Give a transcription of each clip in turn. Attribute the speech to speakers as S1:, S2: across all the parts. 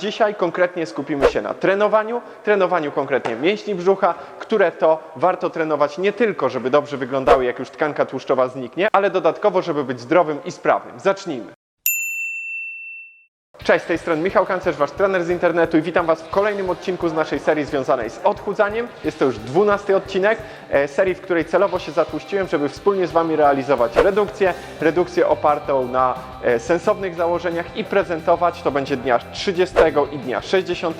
S1: Dzisiaj konkretnie skupimy się na trenowaniu, trenowaniu konkretnie mięśni brzucha, które to warto trenować nie tylko, żeby dobrze wyglądały, jak już tkanka tłuszczowa zniknie, ale dodatkowo, żeby być zdrowym i sprawnym. Zacznijmy. Cześć, z tej strony Michał Kancerz, Wasz trener z internetu i witam Was w kolejnym odcinku z naszej serii związanej z odchudzaniem. Jest to już dwunasty odcinek e, serii, w której celowo się zatłuściłem, żeby wspólnie z Wami realizować redukcję, redukcję opartą na e, sensownych założeniach i prezentować, to będzie dnia 30 i dnia 60,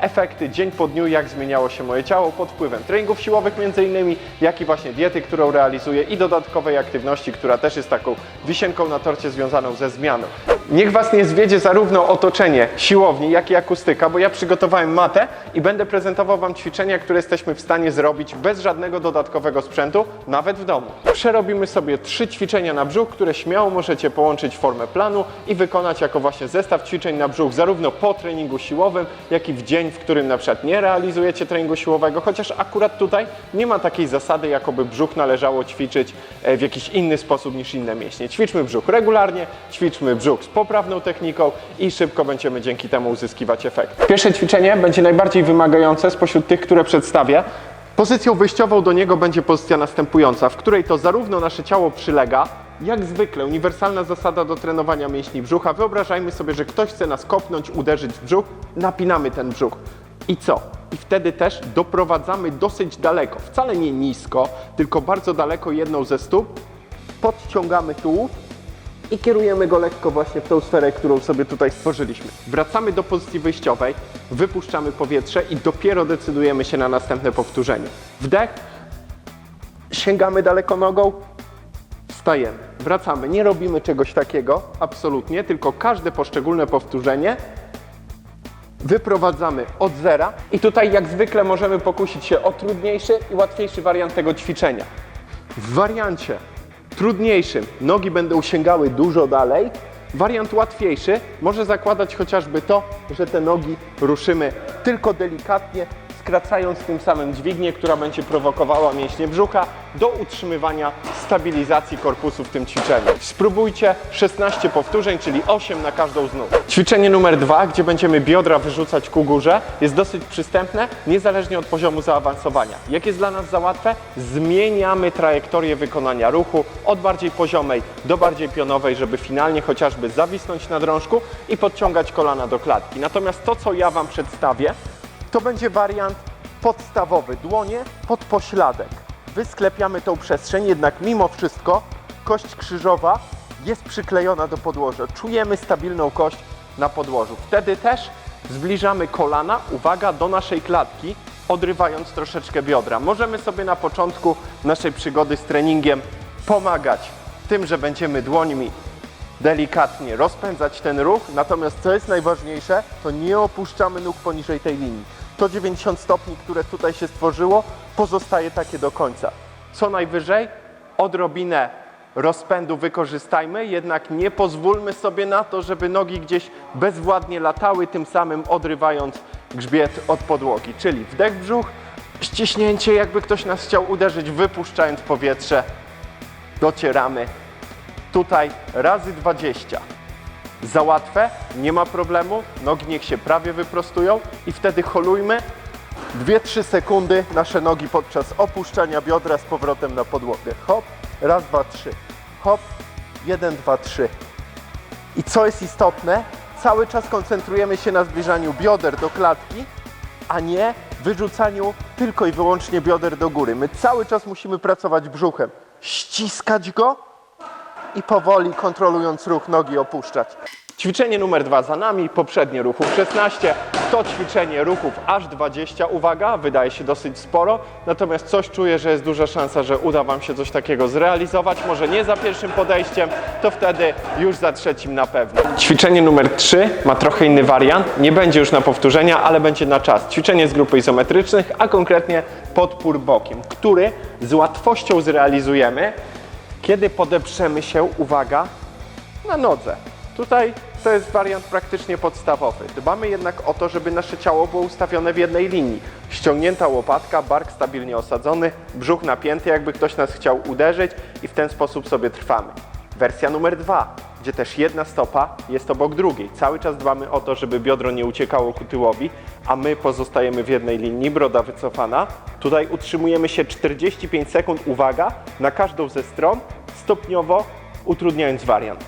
S1: efekty dzień po dniu, jak zmieniało się moje ciało pod wpływem treningów siłowych między innymi, jak i właśnie diety, którą realizuję i dodatkowej aktywności, która też jest taką wisienką na torcie związaną ze zmianą. Niech Was nie zwiedzie zarówno otoczenie siłowni, jak i akustyka, bo ja przygotowałem matę i będę prezentował Wam ćwiczenia, które jesteśmy w stanie zrobić bez żadnego dodatkowego sprzętu, nawet w domu. Przerobimy sobie trzy ćwiczenia na brzuch, które śmiało możecie połączyć w formę planu i wykonać jako właśnie zestaw ćwiczeń na brzuch, zarówno po treningu siłowym, jak i w dzień, w którym na przykład nie realizujecie treningu siłowego, chociaż akurat tutaj nie ma takiej zasady, jakoby brzuch należało ćwiczyć e, w jakiś inny sposób niż inne mięśnie. Ćwiczmy brzuch regularnie, ćwiczmy brzuch z poprawną techniką i szybko będziemy dzięki temu uzyskiwać efekt. Pierwsze ćwiczenie będzie najbardziej wymagające spośród tych, które przedstawię. Pozycją wyjściową do niego będzie pozycja następująca, w której to zarówno nasze ciało przylega, jak zwykle, uniwersalna zasada do trenowania mięśni brzucha. Wyobrażajmy sobie, że ktoś chce nas kopnąć, uderzyć w brzuch, napinamy ten brzuch. I co? I wtedy też doprowadzamy dosyć daleko, wcale nie nisko, tylko bardzo daleko jedną ze stóp, podciągamy tułów i kierujemy go lekko właśnie w tą sferę, którą sobie tutaj stworzyliśmy. Wracamy do pozycji wyjściowej, wypuszczamy powietrze i dopiero decydujemy się na następne powtórzenie. Wdech, sięgamy daleko nogą, wstajemy, wracamy. Nie robimy czegoś takiego, absolutnie, tylko każde poszczególne powtórzenie wyprowadzamy od zera i tutaj jak zwykle możemy pokusić się o trudniejszy i łatwiejszy wariant tego ćwiczenia. W wariancie trudniejszym nogi będą sięgały dużo dalej. Wariant łatwiejszy może zakładać chociażby to, że te nogi ruszymy tylko delikatnie, skracając tym samym dźwignię, która będzie prowokowała mięśnie brzucha do utrzymywania stabilizacji korpusu w tym ćwiczeniu. Spróbujcie 16 powtórzeń, czyli 8 na każdą z nóg. Ćwiczenie numer dwa, gdzie będziemy biodra wyrzucać ku górze, jest dosyć przystępne, niezależnie od poziomu zaawansowania. Jak jest dla nas za łatwe? Zmieniamy trajektorię wykonania ruchu od bardziej poziomej do bardziej pionowej, żeby finalnie chociażby zawisnąć na drążku i podciągać kolana do klatki. Natomiast to, co ja Wam przedstawię, to będzie wariant podstawowy. Dłonie pod pośladek. Wysklepiamy tą przestrzeń, jednak mimo wszystko kość krzyżowa jest przyklejona do podłoża. Czujemy stabilną kość na podłożu. Wtedy też zbliżamy kolana, uwaga, do naszej klatki, odrywając troszeczkę biodra. Możemy sobie na początku naszej przygody z treningiem pomagać tym, że będziemy dłońmi delikatnie rozpędzać ten ruch, natomiast co jest najważniejsze, to nie opuszczamy nóg poniżej tej linii. To 90 stopni, które tutaj się stworzyło, pozostaje takie do końca. Co najwyżej, odrobinę rozpędu wykorzystajmy, jednak nie pozwólmy sobie na to, żeby nogi gdzieś bezwładnie latały, tym samym odrywając grzbiet od podłogi. Czyli wdech brzuch, ściśnięcie, jakby ktoś nas chciał uderzyć, wypuszczając powietrze, docieramy tutaj razy 20. Za łatwe, nie ma problemu, nogi niech się prawie wyprostują i wtedy holujmy 2-3 sekundy nasze nogi podczas opuszczania biodra z powrotem na podłogę. Hop, raz, dwa, trzy. Hop, jeden, dwa, trzy. I co jest istotne, cały czas koncentrujemy się na zbliżaniu bioder do klatki, a nie wyrzucaniu tylko i wyłącznie bioder do góry. My cały czas musimy pracować brzuchem, ściskać go i powoli kontrolując ruch nogi opuszczać. Ćwiczenie numer dwa za nami, poprzednie ruchów 16, to ćwiczenie ruchów aż 20, uwaga, wydaje się dosyć sporo, natomiast coś czuję, że jest duża szansa, że uda Wam się coś takiego zrealizować, może nie za pierwszym podejściem, to wtedy już za trzecim na pewno. Ćwiczenie numer 3 ma trochę inny wariant, nie będzie już na powtórzenia, ale będzie na czas. Ćwiczenie z grupy izometrycznych, a konkretnie podpór bokiem, który z łatwością zrealizujemy, kiedy podeprzemy się, uwaga, na nodze. Tutaj to jest wariant praktycznie podstawowy. Dbamy jednak o to, żeby nasze ciało było ustawione w jednej linii. Ściągnięta łopatka, bark stabilnie osadzony, brzuch napięty, jakby ktoś nas chciał uderzyć i w ten sposób sobie trwamy. Wersja numer dwa. gdzie też jedna stopa jest obok drugiej. Cały czas dbamy o to, żeby biodro nie uciekało ku tyłowi, a my pozostajemy w jednej linii, broda wycofana. Tutaj utrzymujemy się 45 sekund, uwaga, na każdą ze stron, stopniowo utrudniając wariant.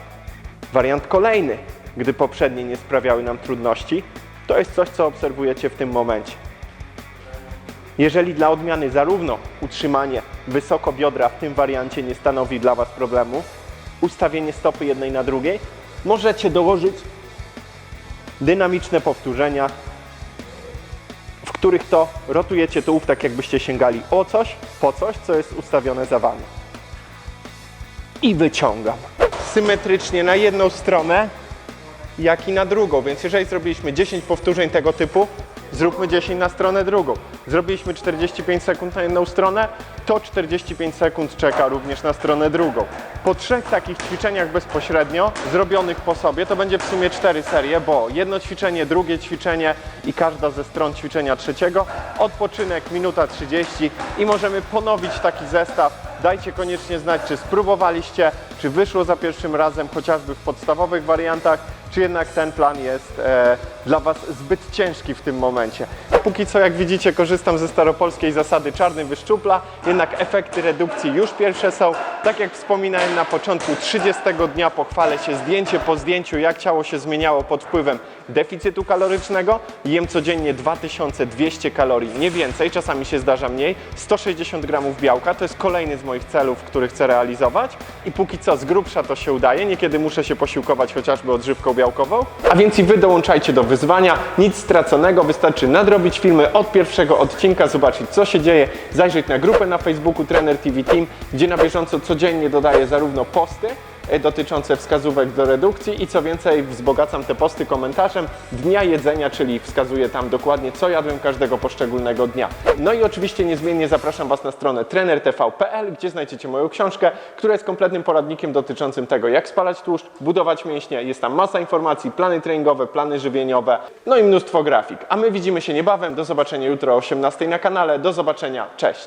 S1: Wariant kolejny, gdy poprzednie nie sprawiały nam trudności, to jest coś, co obserwujecie w tym momencie. Jeżeli dla odmiany zarówno utrzymanie wysoko biodra w tym wariancie nie stanowi dla Was problemu, ustawienie stopy jednej na drugiej, możecie dołożyć dynamiczne powtórzenia, których to rotujecie tułów tak jakbyście sięgali o coś, po coś, co jest ustawione za Wami. I wyciągam. Symetrycznie na jedną stronę, jak i na drugą. Więc jeżeli zrobiliśmy 10 powtórzeń tego typu, zróbmy 10 na stronę drugą. Zrobiliśmy 45 sekund na jedną stronę, to 45 sekund czeka również na stronę drugą. Po trzech takich ćwiczeniach bezpośrednio, zrobionych po sobie, to będzie w sumie cztery serie, bo jedno ćwiczenie, drugie ćwiczenie i każda ze stron ćwiczenia trzeciego, odpoczynek minuta 30 i możemy ponowić taki zestaw Dajcie koniecznie znać, czy spróbowaliście, czy wyszło za pierwszym razem, chociażby w podstawowych wariantach, czy jednak ten plan jest e, dla Was zbyt ciężki w tym momencie. Póki co, jak widzicie, korzystam ze staropolskiej zasady czarny wyszczupla, jednak efekty redukcji już pierwsze są. Tak jak wspominałem na początku, 30 dnia pochwalę się zdjęcie po zdjęciu, jak ciało się zmieniało pod wpływem deficytu kalorycznego. Jem codziennie 2200 kalorii, nie więcej, czasami się zdarza mniej. 160 gramów białka to jest kolejny z moich celów, który chcę realizować. I póki co z grubsza to się udaje. Niekiedy muszę się posiłkować chociażby odżywką białkową. A więc i Wy dołączajcie do wyzwania. Nic straconego, wystarczy nadrobić filmy od pierwszego odcinka, zobaczyć co się dzieje, zajrzeć na grupę na Facebooku Trener TV Team, gdzie na bieżąco codziennie dodaję zarówno posty, dotyczące wskazówek do redukcji i co więcej wzbogacam te posty komentarzem dnia jedzenia, czyli wskazuję tam dokładnie co jadłem każdego poszczególnego dnia. No i oczywiście niezmiennie zapraszam Was na stronę trenertv.pl, gdzie znajdziecie moją książkę, która jest kompletnym poradnikiem dotyczącym tego jak spalać tłuszcz, budować mięśnie. Jest tam masa informacji, plany treningowe, plany żywieniowe, no i mnóstwo grafik. A my widzimy się niebawem, do zobaczenia jutro o 18 na kanale, do zobaczenia, cześć!